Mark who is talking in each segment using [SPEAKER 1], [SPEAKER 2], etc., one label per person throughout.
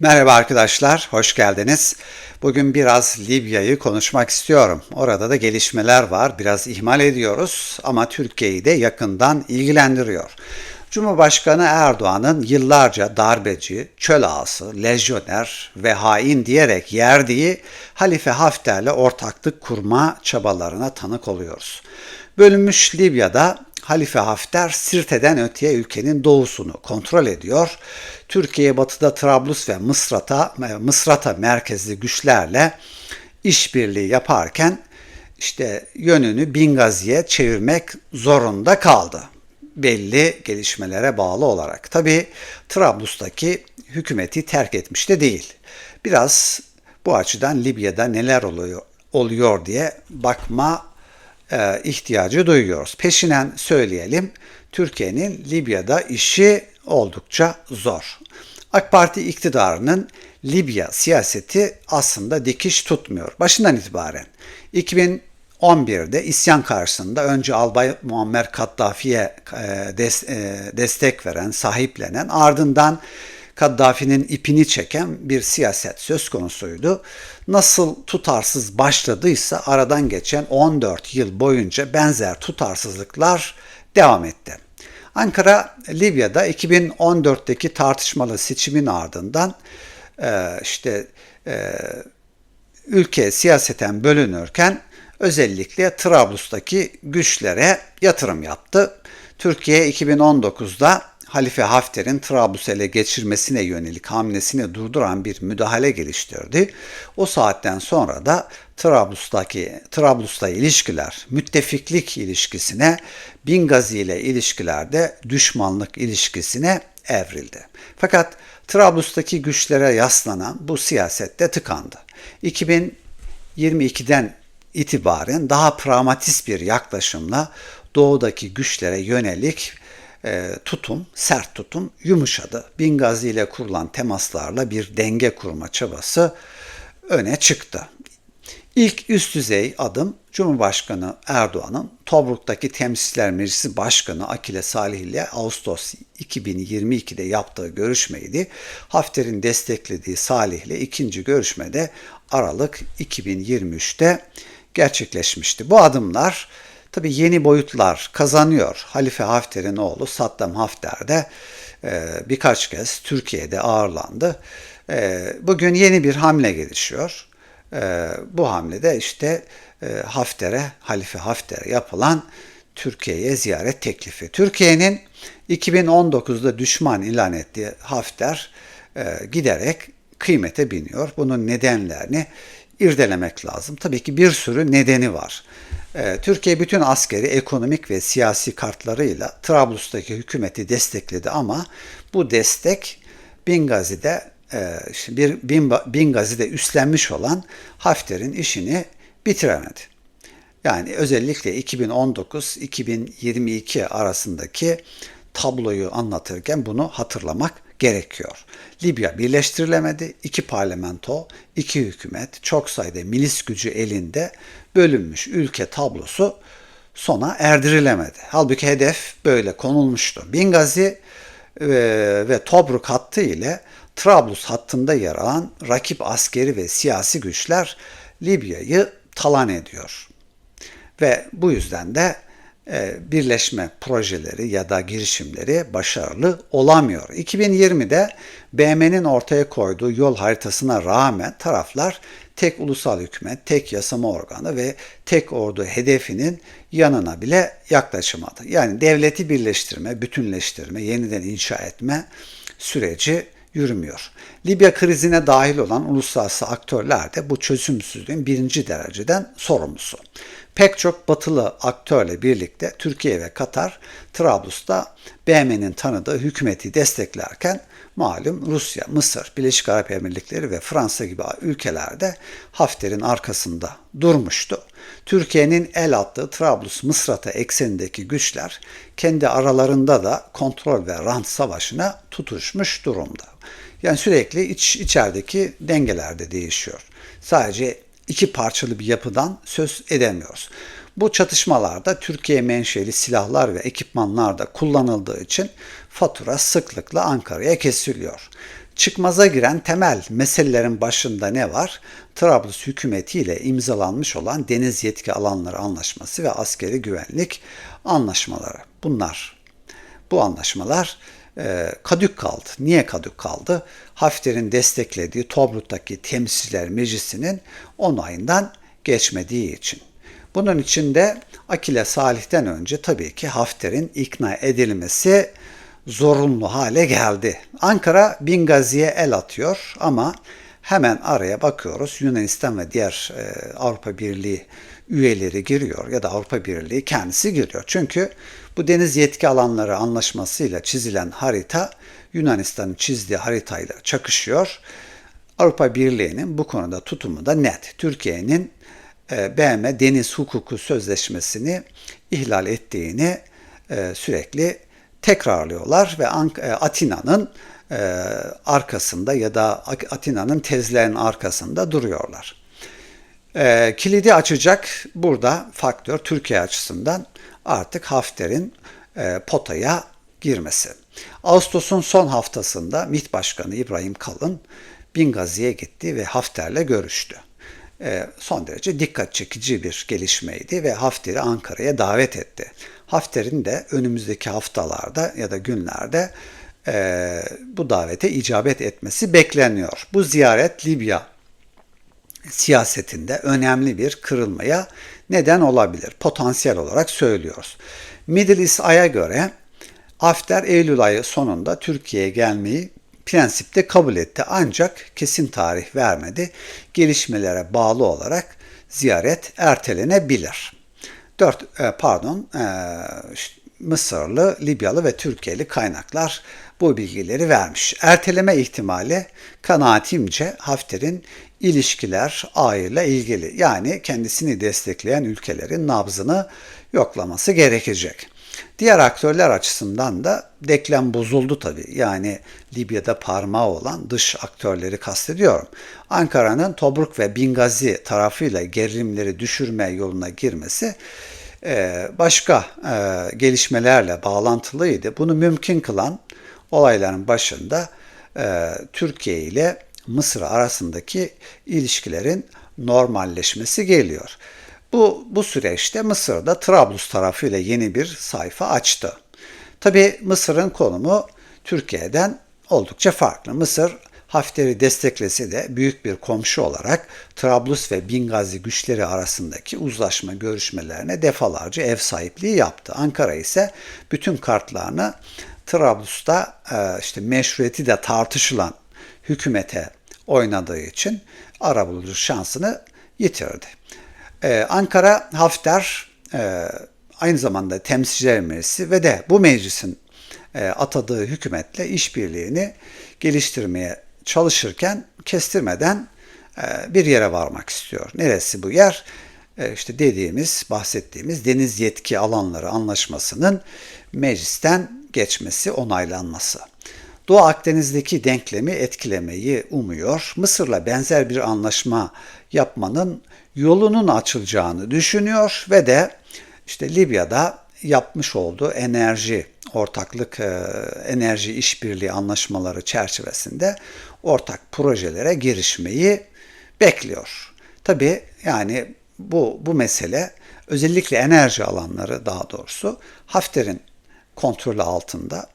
[SPEAKER 1] Merhaba arkadaşlar, hoş geldiniz. Bugün biraz Libya'yı konuşmak istiyorum. Orada da gelişmeler var, biraz ihmal ediyoruz ama Türkiye'yi de yakından ilgilendiriyor. Cumhurbaşkanı Erdoğan'ın yıllarca darbeci, çöl ağası, lejyoner ve hain diyerek yerdiği Halife Hafter'le ortaklık kurma çabalarına tanık oluyoruz. Bölünmüş Libya'da Halife Hafter Sirte'den öteye ülkenin doğusunu kontrol ediyor. Türkiye batıda Trablus ve Mısrata, Mısrata merkezli güçlerle işbirliği yaparken işte yönünü Bingazi'ye çevirmek zorunda kaldı. Belli gelişmelere bağlı olarak. Tabi Trablus'taki hükümeti terk etmiş de değil. Biraz bu açıdan Libya'da neler oluyor, oluyor diye bakma e, ihtiyacı duyuyoruz. Peşinen söyleyelim Türkiye'nin Libya'da işi oldukça zor. AK Parti iktidarının Libya siyaseti aslında dikiş tutmuyor. Başından itibaren 2011'de isyan karşısında önce Albay Muammer Kaddafi'ye e, e, destek veren, sahiplenen ardından Kaddafi'nin ipini çeken bir siyaset söz konusuydu. Nasıl tutarsız başladıysa aradan geçen 14 yıl boyunca benzer tutarsızlıklar devam etti. Ankara Libya'da 2014'teki tartışmalı seçimin ardından e, işte e, ülke siyaseten bölünürken özellikle Trablus'taki güçlere yatırım yaptı. Türkiye 2019'da Halife Hafter'in Trablus'u ele geçirmesine yönelik hamlesini durduran bir müdahale geliştirdi. O saatten sonra da Trablus'taki Trablus'ta ilişkiler müttefiklik ilişkisine, Bingazi ile ilişkilerde düşmanlık ilişkisine evrildi. Fakat Trablus'taki güçlere yaslanan bu siyasette tıkandı. 2022'den itibaren daha pragmatist bir yaklaşımla doğudaki güçlere yönelik e, tutum, sert tutum yumuşadı. Bingazi ile kurulan temaslarla bir denge kurma çabası öne çıktı. İlk üst düzey adım Cumhurbaşkanı Erdoğan'ın Tobruk'taki Temsilciler Meclisi Başkanı Akile Salih ile Ağustos 2022'de yaptığı görüşmeydi. Hafter'in desteklediği Salih ile ikinci görüşmede Aralık 2023'te gerçekleşmişti. Bu adımlar tabi yeni boyutlar kazanıyor. Halife Hafter'in oğlu Saddam Hafter de e, birkaç kez Türkiye'de ağırlandı. E, bugün yeni bir hamle gelişiyor. E, bu hamlede işte Hafter'e, Halife Hafter'e yapılan Türkiye'ye ziyaret teklifi. Türkiye'nin 2019'da düşman ilan ettiği Hafter giderek kıymete biniyor. Bunun nedenlerini irdelemek lazım. Tabii ki bir sürü nedeni var. Ee, Türkiye bütün askeri, ekonomik ve siyasi kartlarıyla Trablus'taki hükümeti destekledi ama bu destek Bingazi'de e, bir Bingazi'de üstlenmiş olan Hafter'in işini bitiremedi. Yani özellikle 2019-2022 arasındaki tabloyu anlatırken bunu hatırlamak gerekiyor. Libya birleştirilemedi. İki parlamento, iki hükümet, çok sayıda milis gücü elinde bölünmüş ülke tablosu sona erdirilemedi. Halbuki hedef böyle konulmuştu. Bingazi ve, ve Tobruk hattı ile Trablus hattında yer alan rakip askeri ve siyasi güçler Libya'yı talan ediyor. Ve bu yüzden de e, birleşme projeleri ya da girişimleri başarılı olamıyor. 2020'de BM'nin ortaya koyduğu yol haritasına rağmen taraflar tek ulusal hükümet, tek yasama organı ve tek ordu hedefinin yanına bile yaklaşamadı. Yani devleti birleştirme, bütünleştirme, yeniden inşa etme süreci yürümüyor. Libya krizine dahil olan uluslararası aktörler de bu çözümsüzlüğün birinci dereceden sorumlusu. Pek çok batılı aktörle birlikte Türkiye ve Katar Trablus'ta BM'nin tanıdığı hükümeti desteklerken malum Rusya, Mısır, Birleşik Arap Emirlikleri ve Fransa gibi ülkelerde Hafter'in arkasında durmuştu. Türkiye'nin el attığı Trablus-Mısrata eksenindeki güçler kendi aralarında da kontrol ve rant savaşına tutuşmuş durumda. Yani sürekli iç, içerideki dengeler de değişiyor. Sadece iki parçalı bir yapıdan söz edemiyoruz. Bu çatışmalarda Türkiye menşeli silahlar ve ekipmanlar da kullanıldığı için fatura sıklıkla Ankara'ya kesiliyor. Çıkmaza giren temel meselelerin başında ne var? Trablus hükümetiyle imzalanmış olan deniz yetki alanları anlaşması ve askeri güvenlik anlaşmaları. Bunlar. Bu anlaşmalar e, kadük kaldı. Niye kadük kaldı? Hafter'in desteklediği Tobruk'taki Temsiller Meclisi'nin onayından geçmediği için. Bunun için de Akile Salih'ten önce tabii ki Hafter'in ikna edilmesi zorunlu hale geldi. Ankara Bingazi'ye el atıyor ama hemen araya bakıyoruz Yunanistan ve diğer e, Avrupa Birliği üyeleri giriyor ya da Avrupa Birliği kendisi giriyor. Çünkü bu deniz yetki alanları anlaşmasıyla çizilen harita Yunanistan'ın çizdiği haritayla çakışıyor. Avrupa Birliği'nin bu konuda tutumu da net. Türkiye'nin e, BM Deniz Hukuku Sözleşmesi'ni ihlal ettiğini e, sürekli tekrarlıyorlar ve e, Atina'nın arkasında ya da Atina'nın tezlerinin arkasında duruyorlar. E, kilidi açacak burada faktör Türkiye açısından artık Hafter'in potaya girmesi. Ağustos'un son haftasında MİT Başkanı İbrahim Kalın Bingazi'ye gitti ve Hafter'le görüştü. Son derece dikkat çekici bir gelişmeydi ve Hafter'i Ankara'ya davet etti. Hafter'in de önümüzdeki haftalarda ya da günlerde e, bu davete icabet etmesi bekleniyor. Bu ziyaret Libya siyasetinde önemli bir kırılmaya neden olabilir. Potansiyel olarak söylüyoruz. Middle East Ay'a göre Hafter Eylül ayı sonunda Türkiye'ye gelmeyi prensipte kabul etti ancak kesin tarih vermedi. Gelişmelere bağlı olarak ziyaret ertelenebilir. 4 e, pardon e, Mısırlı, Libyalı ve Türkiye'li kaynaklar bu bilgileri vermiş. Erteleme ihtimali kanaatimce Hafter'in ilişkiler ağıyla ilgili yani kendisini destekleyen ülkelerin nabzını yoklaması gerekecek. Diğer aktörler açısından da denklem bozuldu tabii. Yani Libya'da parmağı olan dış aktörleri kastediyorum. Ankara'nın Tobruk ve Bingazi tarafıyla gerilimleri düşürme yoluna girmesi e, başka e, gelişmelerle bağlantılıydı. Bunu mümkün kılan olayların başında e, Türkiye ile Mısır arasındaki ilişkilerin normalleşmesi geliyor. Bu, bu süreçte Mısır'da Trablus tarafıyla yeni bir sayfa açtı. Tabi Mısır'ın konumu Türkiye'den oldukça farklı. Mısır Hafter'i desteklese de büyük bir komşu olarak Trablus ve Bingazi güçleri arasındaki uzlaşma görüşmelerine defalarca ev sahipliği yaptı. Ankara ise bütün kartlarını Trablus'ta e, işte meşruiyeti de tartışılan hükümete oynadığı için arabulucu şansını yitirdi. Ee, Ankara Hafter e, aynı zamanda temsilciler meclisi ve de bu meclisin e, atadığı hükümetle işbirliğini geliştirmeye çalışırken kestirmeden e, bir yere varmak istiyor. Neresi bu yer? E, işte dediğimiz, bahsettiğimiz deniz yetki alanları anlaşmasının meclisten geçmesi, onaylanması. Doğu Akdeniz'deki denklemi etkilemeyi umuyor. Mısır'la benzer bir anlaşma yapmanın yolunun açılacağını düşünüyor ve de işte Libya'da yapmış olduğu enerji ortaklık e, enerji işbirliği anlaşmaları çerçevesinde ortak projelere girişmeyi bekliyor. Tabii yani bu bu mesele özellikle enerji alanları daha doğrusu Hafter'in kontrolü altında.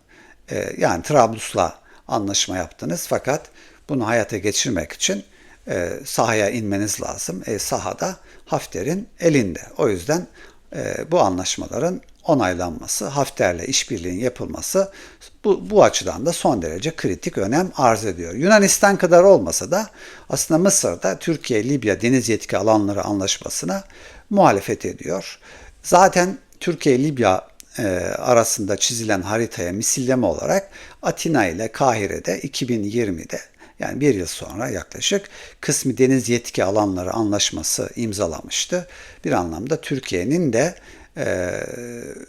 [SPEAKER 1] E, yani Trablus'la anlaşma yaptınız fakat bunu hayata geçirmek için e, sahaya inmeniz lazım. E, sahada Hafter'in elinde. O yüzden e, bu anlaşmaların onaylanması, Hafter'le işbirliğinin yapılması bu, bu açıdan da son derece kritik önem arz ediyor. Yunanistan kadar olmasa da aslında Mısır'da Türkiye-Libya deniz yetki alanları anlaşmasına muhalefet ediyor. Zaten Türkiye-Libya arasında çizilen haritaya misilleme olarak Atina ile Kahire'de 2020'de yani bir yıl sonra yaklaşık kısmi deniz yetki alanları anlaşması imzalamıştı. Bir anlamda Türkiye'nin de e,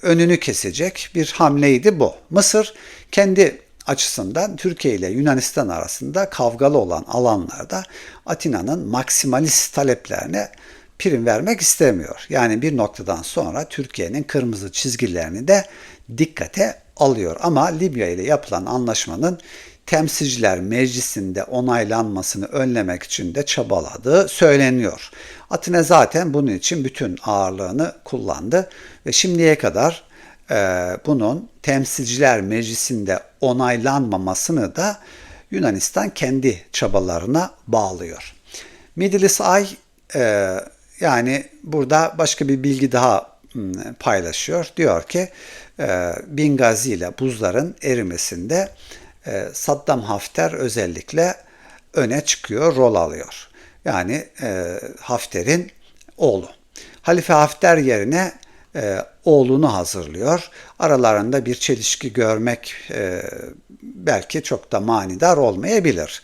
[SPEAKER 1] önünü kesecek bir hamleydi bu. Mısır kendi açısından Türkiye ile Yunanistan arasında kavgalı olan alanlarda Atina'nın maksimalist taleplerine prim vermek istemiyor. Yani bir noktadan sonra Türkiye'nin kırmızı çizgilerini de dikkate alıyor. Ama Libya ile yapılan anlaşmanın Temsilciler Meclisi'nde onaylanmasını önlemek için de çabaladığı söyleniyor. Atina zaten bunun için bütün ağırlığını kullandı ve şimdiye kadar e, bunun Temsilciler Meclisi'nde onaylanmamasını da Yunanistan kendi çabalarına bağlıyor. Midlis Ay e, yani burada başka bir bilgi daha m, paylaşıyor. Diyor ki e, Bingazi ile buzların erimesinde e, Saddam Hafter özellikle öne çıkıyor, rol alıyor. Yani e, Hafter'in oğlu. Halife Hafter yerine oğlunu hazırlıyor. Aralarında bir çelişki görmek belki çok da manidar olmayabilir.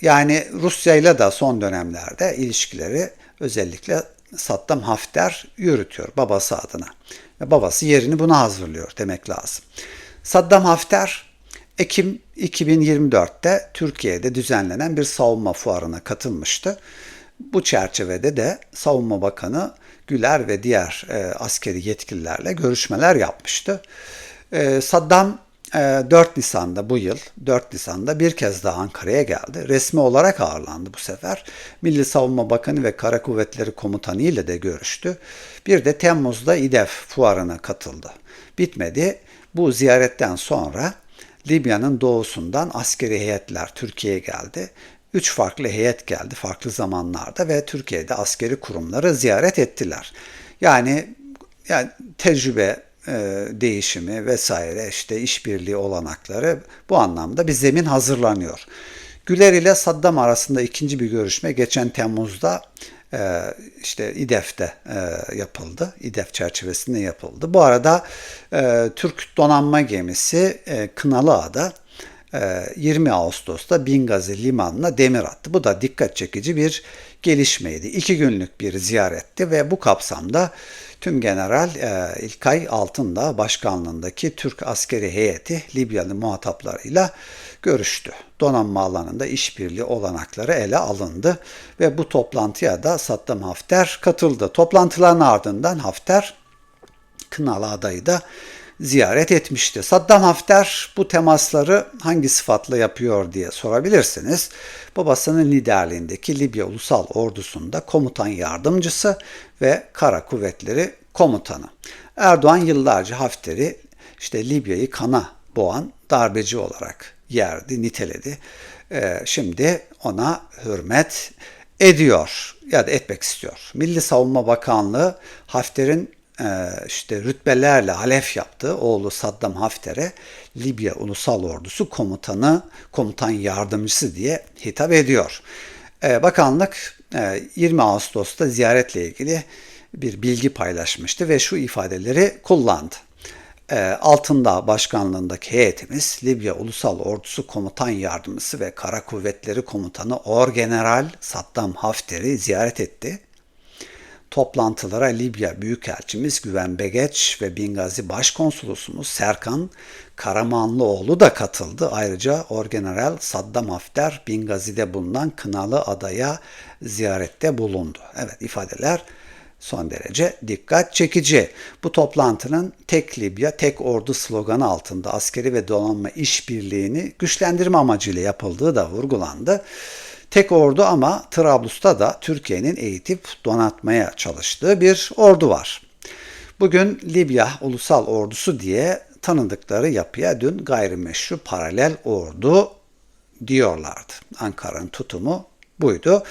[SPEAKER 1] Yani Rusya ile de son dönemlerde ilişkileri özellikle Saddam Hafter yürütüyor babası adına. Ve babası yerini buna hazırlıyor demek lazım. Saddam Hafter Ekim 2024'te Türkiye'de düzenlenen bir savunma fuarına katılmıştı. Bu çerçevede de Savunma Bakanı Güler ve diğer e, askeri yetkililerle görüşmeler yapmıştı. E, Saddam 4 Nisan'da bu yıl 4 Nisan'da bir kez daha Ankara'ya geldi. Resmi olarak ağırlandı bu sefer. Milli Savunma Bakanı ve Kara Kuvvetleri Komutanı ile de görüştü. Bir de Temmuz'da İDEF fuarına katıldı. Bitmedi. Bu ziyaretten sonra Libya'nın doğusundan askeri heyetler Türkiye'ye geldi. Üç farklı heyet geldi farklı zamanlarda ve Türkiye'de askeri kurumları ziyaret ettiler. Yani yani tecrübe değişimi vesaire işte işbirliği olanakları bu anlamda bir zemin hazırlanıyor. Güler ile Saddam arasında ikinci bir görüşme geçen Temmuz'da e, işte İDEF'te e, yapıldı. İDEF çerçevesinde yapıldı. Bu arada e, Türk donanma gemisi e, Kınalıada 20 Ağustos'ta Bingazi limanına demir attı. Bu da dikkat çekici bir gelişmeydi. İki günlük bir ziyaretti ve bu kapsamda Tüm General İlkay Altındağ başkanlığındaki Türk askeri heyeti Libyalı muhataplarıyla görüştü. Donanma alanında işbirliği olanakları ele alındı ve bu toplantıya da Saddam Hafter katıldı. Toplantıların ardından Hafter Kınalı adayı da ziyaret etmişti. Saddam Hafter bu temasları hangi sıfatla yapıyor diye sorabilirsiniz. Babasının liderliğindeki Libya Ulusal Ordusu'nda komutan yardımcısı ve kara kuvvetleri komutanı. Erdoğan yıllarca Hafter'i işte Libya'yı kana boğan darbeci olarak yerdi, niteledi. Ee, şimdi ona hürmet ediyor ya da etmek istiyor. Milli Savunma Bakanlığı Hafter'in işte rütbelerle halef yaptığı oğlu Saddam Hafter'e Libya Ulusal Ordusu komutanı, komutan yardımcısı diye hitap ediyor. E, bakanlık 20 e, Ağustos'ta ziyaretle ilgili bir bilgi paylaşmıştı ve şu ifadeleri kullandı. Altındağ Başkanlığındaki heyetimiz Libya Ulusal Ordusu Komutan Yardımcısı ve Kara Kuvvetleri Komutanı Orgeneral Saddam Hafter'i ziyaret etti Toplantılara Libya Büyükelçimiz Güven Begeç ve Bingazi Başkonsolosumuz Serkan Karamanlıoğlu da katıldı. Ayrıca Orgeneral Saddam Hafter Bingazi'de bulunan Kınalı Adaya ziyarette bulundu. Evet ifadeler son derece dikkat çekici. Bu toplantının tek Libya, tek ordu sloganı altında askeri ve donanma işbirliğini güçlendirme amacıyla yapıldığı da vurgulandı. Tek ordu ama Trablus'ta da Türkiye'nin eğitip donatmaya çalıştığı bir ordu var. Bugün Libya Ulusal Ordusu diye tanıdıkları yapıya dün gayrimeşru paralel ordu diyorlardı. Ankara'nın tutumu buydu.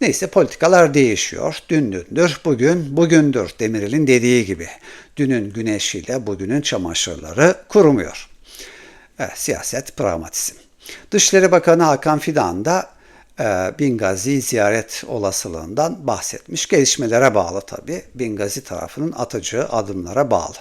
[SPEAKER 1] Neyse politikalar değişiyor. Dün dündür, bugün bugündür Demirel'in dediği gibi. Dünün güneşiyle bugünün çamaşırları kurumuyor. Evet, siyaset pragmatizm. Dışişleri Bakanı Hakan Fidan da e, Bingazi ziyaret olasılığından bahsetmiş. Gelişmelere bağlı tabi. Bingazi tarafının atacağı adımlara bağlı.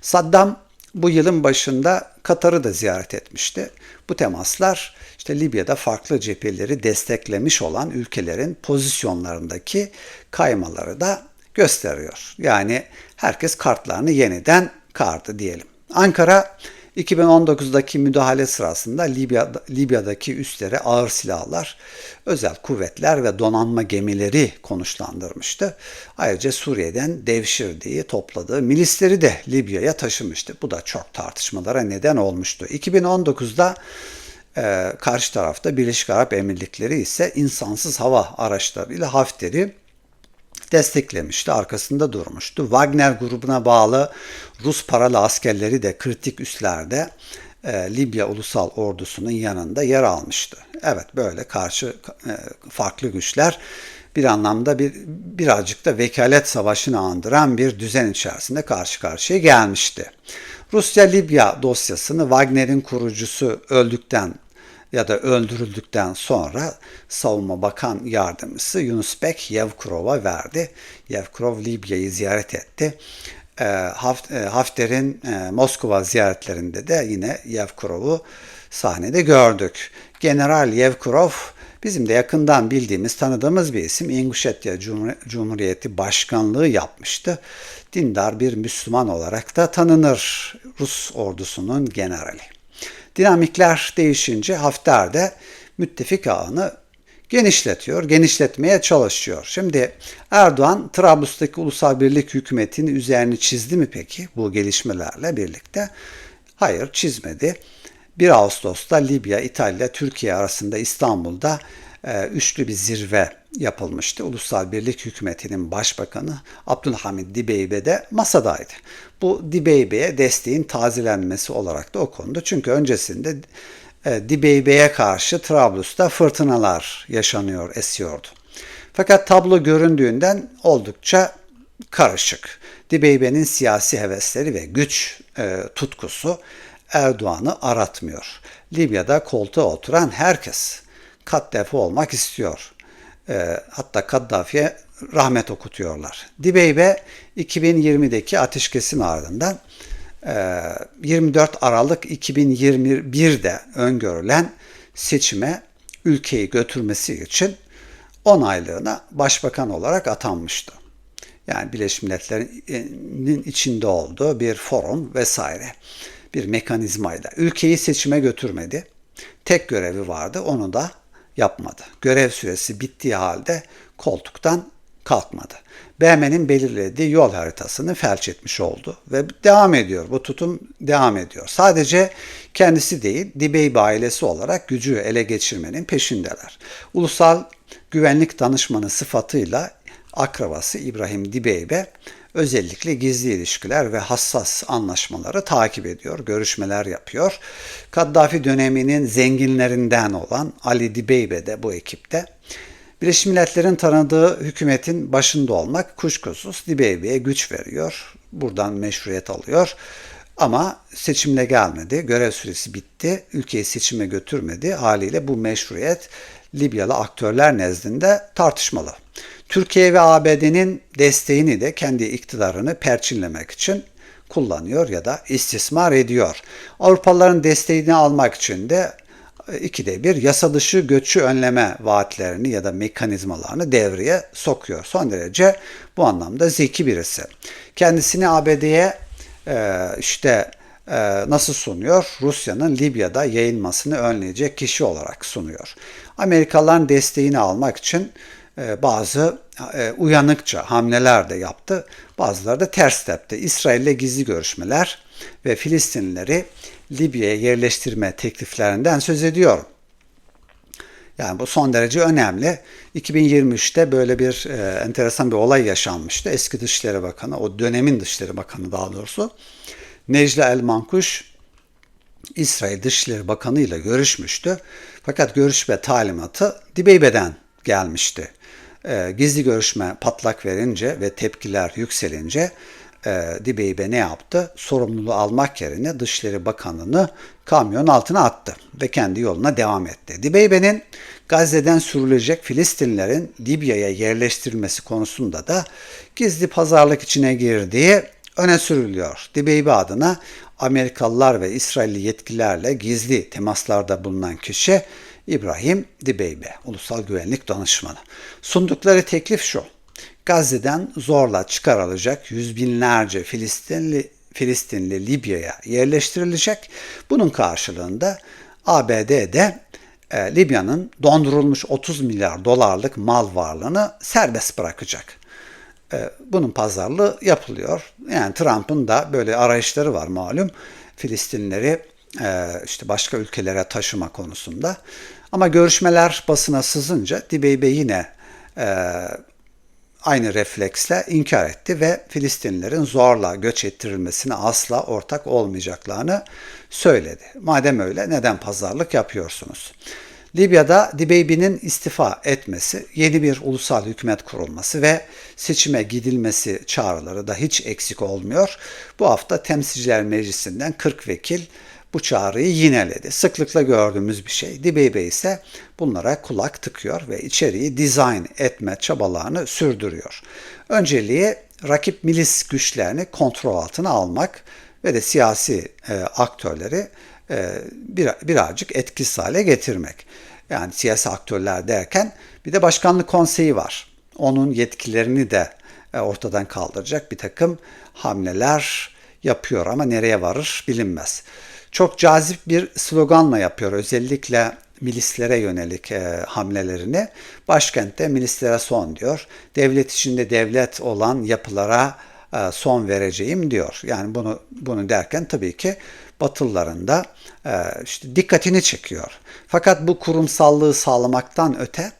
[SPEAKER 1] Saddam bu yılın başında Katar'ı da ziyaret etmişti. Bu temaslar işte Libya'da farklı cepheleri desteklemiş olan ülkelerin pozisyonlarındaki kaymaları da gösteriyor. Yani herkes kartlarını yeniden kardı diyelim. Ankara 2019'daki müdahale sırasında Libya, Libya'daki üstlere ağır silahlar, özel kuvvetler ve donanma gemileri konuşlandırmıştı. Ayrıca Suriye'den devşirdiği, topladığı milisleri de Libya'ya taşımıştı. Bu da çok tartışmalara neden olmuştu. 2019'da e, karşı tarafta Birleşik Arap Emirlikleri ise insansız hava araçlarıyla Hafter'i desteklemişti, arkasında durmuştu. Wagner grubuna bağlı Rus paralı askerleri de kritik üslerde e, Libya Ulusal Ordusu'nun yanında yer almıştı. Evet böyle karşı e, farklı güçler bir anlamda bir birazcık da vekalet savaşını andıran bir düzen içerisinde karşı karşıya gelmişti. Rusya Libya dosyasını Wagner'in kurucusu öldükten ya da öldürüldükten sonra Savunma Bakan Yardımcısı Yunus Bek Yevkurov'a verdi. Yevkurov Libya'yı ziyaret etti. Ee, e, Hafter'in e, Moskova ziyaretlerinde de yine Yevkurov'u sahnede gördük. General Yevkurov bizim de yakından bildiğimiz, tanıdığımız bir isim. İnguşetya Cumhuriyeti Başkanlığı yapmıştı. Dindar bir Müslüman olarak da tanınır Rus ordusunun generali. Dinamikler değişince Hafter de müttefik ağını genişletiyor, genişletmeye çalışıyor. Şimdi Erdoğan Trablus'taki Ulusal Birlik Hükümeti'nin üzerini çizdi mi peki bu gelişmelerle birlikte? Hayır çizmedi. 1 Ağustos'ta Libya, İtalya, Türkiye arasında İstanbul'da üçlü bir zirve yapılmıştı. Ulusal Birlik Hükümeti'nin başbakanı Abdülhamid Dibeybe de masadaydı. Bu Dibeybe'ye desteğin tazelenmesi olarak da okundu. Çünkü öncesinde e, Dibeybe'ye karşı Trablus'ta fırtınalar yaşanıyor, esiyordu. Fakat tablo göründüğünden oldukça karışık. Dibeybe'nin siyasi hevesleri ve güç e, tutkusu Erdoğan'ı aratmıyor. Libya'da koltuğa oturan herkes katdefi olmak istiyor. E, hatta Kaddafi'ye rahmet okutuyorlar. Dibeybe 2020'deki ateşkesin ardından 24 e, Aralık 2021'de öngörülen seçime ülkeyi götürmesi için 10 aylığına başbakan olarak atanmıştı. Yani Birleşmiş Milletler'in içinde olduğu bir forum vesaire bir mekanizmayla ülkeyi seçime götürmedi. Tek görevi vardı onu da yapmadı. Görev süresi bittiği halde koltuktan kalkmadı. BM'nin belirlediği yol haritasını felç etmiş oldu ve devam ediyor. Bu tutum devam ediyor. Sadece kendisi değil, Dibeybe ailesi olarak gücü ele geçirmenin peşindeler. Ulusal Güvenlik Danışmanı sıfatıyla akrabası İbrahim Dibeybe özellikle gizli ilişkiler ve hassas anlaşmaları takip ediyor, görüşmeler yapıyor. Kaddafi döneminin zenginlerinden olan Ali Dibeybe de bu ekipte. Birleşmiş Milletler'in tanıdığı hükümetin başında olmak kuşkusuz Dibeybe'ye güç veriyor. Buradan meşruiyet alıyor. Ama seçimle gelmedi. Görev süresi bitti. Ülkeyi seçime götürmedi. Haliyle bu meşruiyet Libyalı aktörler nezdinde tartışmalı. Türkiye ve ABD'nin desteğini de kendi iktidarını perçinlemek için kullanıyor ya da istismar ediyor. Avrupalıların desteğini almak için de e, ikide bir yasa dışı göçü önleme vaatlerini ya da mekanizmalarını devreye sokuyor. Son derece bu anlamda zeki birisi. Kendisini ABD'ye e, işte e, nasıl sunuyor? Rusya'nın Libya'da yayılmasını önleyecek kişi olarak sunuyor. Amerikalıların desteğini almak için bazı e, uyanıkça hamleler de yaptı. Bazıları da ters tepti. İsrail'le gizli görüşmeler ve Filistinlileri Libya'ya yerleştirme tekliflerinden söz ediyor. Yani bu son derece önemli. 2023'te böyle bir e, enteresan bir olay yaşanmıştı. Eski Dışişleri Bakanı, o dönemin Dışişleri Bakanı daha doğrusu, Necla El Mankuş, İsrail Dışişleri Bakanı ile görüşmüştü. Fakat görüşme talimatı Dibeybe'den gelmişti. E, gizli görüşme patlak verince ve tepkiler yükselince e, Dibeybe ne yaptı? Sorumluluğu almak yerine Dışişleri Bakanlığı'nı kamyon altına attı ve kendi yoluna devam etti. Dibeybe'nin Gazze'den sürülecek Filistinlilerin Libya'ya yerleştirilmesi konusunda da gizli pazarlık içine girdiği öne sürülüyor. Dibeybe adına Amerikalılar ve İsrailli yetkililerle gizli temaslarda bulunan kişi İbrahim Dibeybe, Ulusal Güvenlik Danışmanı. Sundukları teklif şu. Gazze'den zorla çıkarılacak yüz binlerce Filistinli Filistinli Libya'ya yerleştirilecek. Bunun karşılığında ABD de e, Libya'nın dondurulmuş 30 milyar dolarlık mal varlığını serbest bırakacak. E, bunun pazarlığı yapılıyor. Yani Trump'ın da böyle arayışları var malum. Filistinleri e, işte başka ülkelere taşıma konusunda. Ama görüşmeler basına sızınca Dibeybe yine e, aynı refleksle inkar etti ve Filistinlilerin zorla göç ettirilmesine asla ortak olmayacaklarını söyledi. Madem öyle neden pazarlık yapıyorsunuz? Libya'da Dibeybi'nin istifa etmesi, yeni bir ulusal hükümet kurulması ve seçime gidilmesi çağrıları da hiç eksik olmuyor. Bu hafta Temsilciler Meclisi'nden 40 vekil bu çağrıyı yineledi. Sıklıkla gördüğümüz bir şey. Dibeybe ise bunlara kulak tıkıyor ve içeriği dizayn etme çabalarını sürdürüyor. Önceliği rakip milis güçlerini kontrol altına almak ve de siyasi e, aktörleri e, bir, birazcık etkisiz hale getirmek. Yani siyasi aktörler derken bir de başkanlık konseyi var. Onun yetkilerini de e, ortadan kaldıracak bir takım hamleler yapıyor ama nereye varır bilinmez. Çok cazip bir sloganla yapıyor özellikle milislere yönelik e, hamlelerini. Başkentte milislere son diyor. Devlet içinde devlet olan yapılara e, son vereceğim diyor. Yani bunu bunu derken tabii ki Batılıların da e, işte dikkatini çekiyor. Fakat bu kurumsallığı sağlamaktan öte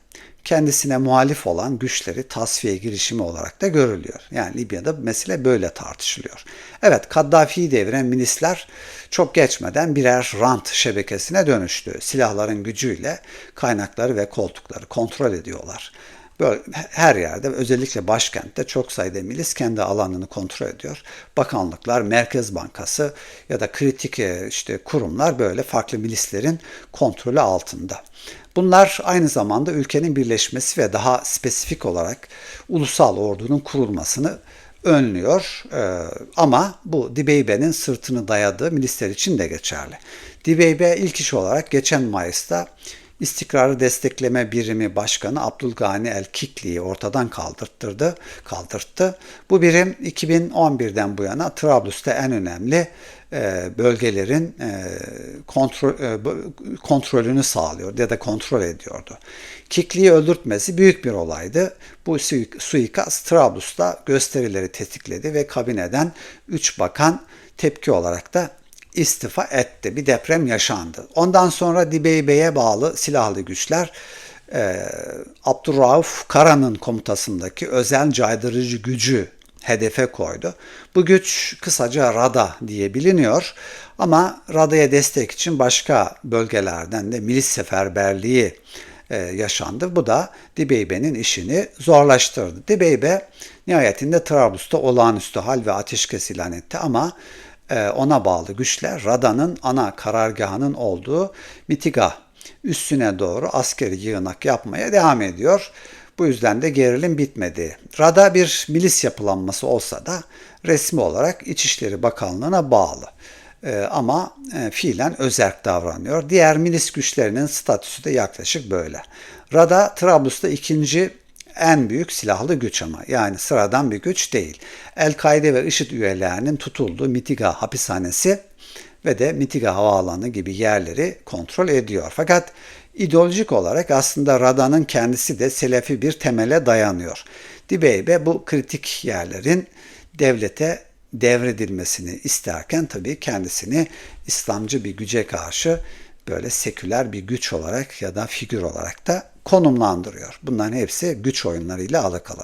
[SPEAKER 1] kendisine muhalif olan güçleri tasfiye girişimi olarak da görülüyor. Yani Libya'da mesele böyle tartışılıyor. Evet Kaddafi'yi deviren milisler çok geçmeden birer rant şebekesine dönüştü. Silahların gücüyle kaynakları ve koltukları kontrol ediyorlar. Böyle her yerde özellikle başkentte çok sayıda milis kendi alanını kontrol ediyor. Bakanlıklar, Merkez Bankası ya da kritik e, işte kurumlar böyle farklı milislerin kontrolü altında. Bunlar aynı zamanda ülkenin birleşmesi ve daha spesifik olarak ulusal ordunun kurulmasını önlüyor. Ee, ama bu Dibeybe'nin sırtını dayadığı milisler için de geçerli. Dibeybe ilk iş olarak geçen Mayıs'ta İstikrarı Destekleme Birimi Başkanı Abdülgani El Kikli'yi ortadan kaldırttırdı, kaldırttı. Bu birim 2011'den bu yana Trablus'ta en önemli e, bölgelerin e, kontrol, e, kontrolünü sağlıyor ya da kontrol ediyordu. Kikli'yi öldürtmesi büyük bir olaydı. Bu suikast Trablus'ta gösterileri tetikledi ve kabineden 3 bakan tepki olarak da istifa etti. Bir deprem yaşandı. Ondan sonra Dibeybe'ye bağlı silahlı güçler e, Abdurrauf Kara'nın komutasındaki özel caydırıcı gücü hedefe koydu. Bu güç kısaca RADA diye biliniyor ama RADA'ya destek için başka bölgelerden de milis seferberliği e, yaşandı. Bu da Dibeybe'nin işini zorlaştırdı. Dibeybe nihayetinde Trablus'ta olağanüstü hal ve ateşkes ilan etti ama ona bağlı güçler Rada'nın ana karargahının olduğu Mitiga üstüne doğru askeri yığınak yapmaya devam ediyor. Bu yüzden de gerilim bitmedi. Rada bir milis yapılanması olsa da resmi olarak İçişleri Bakanlığı'na bağlı. Ee, ama e, fiilen özerk davranıyor. Diğer milis güçlerinin statüsü de yaklaşık böyle. Rada Trablus'ta ikinci en büyük silahlı güç ama yani sıradan bir güç değil. El-Kaide ve IŞİD üyelerinin tutulduğu Mitiga hapishanesi ve de Mitiga havaalanı gibi yerleri kontrol ediyor. Fakat ideolojik olarak aslında Rada'nın kendisi de Selefi bir temele dayanıyor. Dibeybe bu kritik yerlerin devlete devredilmesini isterken tabii kendisini İslamcı bir güce karşı böyle seküler bir güç olarak ya da figür olarak da konumlandırıyor. Bunların hepsi güç oyunlarıyla alakalı.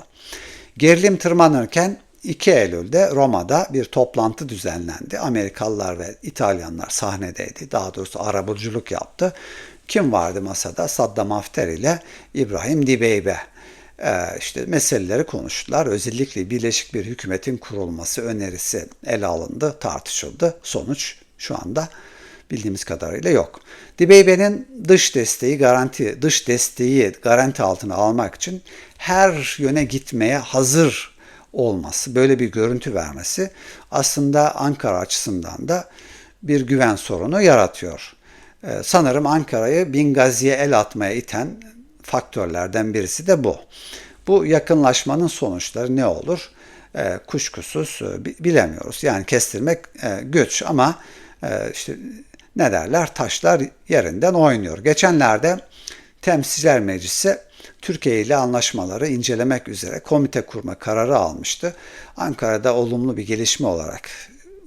[SPEAKER 1] Gerilim tırmanırken 2 Eylül'de Roma'da bir toplantı düzenlendi. Amerikalılar ve İtalyanlar sahnedeydi. Daha doğrusu arabuluculuk yaptı. Kim vardı masada? Saddam Hafter ile İbrahim Dibeybe. Ee, işte meseleleri konuştular. Özellikle birleşik bir hükümetin kurulması önerisi ele alındı, tartışıldı. Sonuç şu anda bildiğimiz kadarıyla yok. Dibeybe'nin dış desteği garanti, dış desteği garanti altına almak için her yöne gitmeye hazır olması, böyle bir görüntü vermesi aslında Ankara açısından da bir güven sorunu yaratıyor. Ee, sanırım Ankara'yı Bingazi'ye el atmaya iten faktörlerden birisi de bu. Bu yakınlaşmanın sonuçları ne olur? e, kuşkusuz e, bi- bilemiyoruz. Yani kestirmek e, güç ama e, işte ne derler taşlar yerinden oynuyor. Geçenlerde Temsilciler Meclisi Türkiye ile anlaşmaları incelemek üzere komite kurma kararı almıştı. Ankara'da olumlu bir gelişme olarak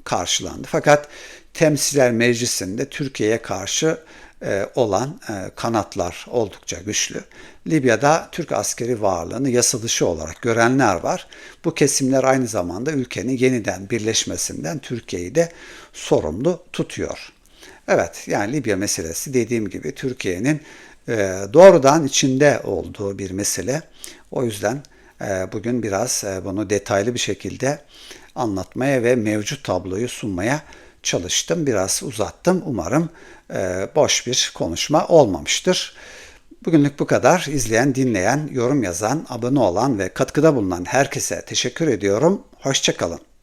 [SPEAKER 1] karşılandı. Fakat Temsilciler Meclisi'nde Türkiye'ye karşı e, olan e, kanatlar oldukça güçlü. Libya'da Türk askeri varlığını yasa dışı olarak görenler var. Bu kesimler aynı zamanda ülkenin yeniden birleşmesinden Türkiye'yi de sorumlu tutuyor. Evet yani Libya meselesi dediğim gibi Türkiye'nin e, doğrudan içinde olduğu bir mesele. O yüzden e, bugün biraz e, bunu detaylı bir şekilde anlatmaya ve mevcut tabloyu sunmaya çalıştım. Biraz uzattım. Umarım boş bir konuşma olmamıştır. Bugünlük bu kadar. İzleyen, dinleyen, yorum yazan, abone olan ve katkıda bulunan herkese teşekkür ediyorum. Hoşçakalın.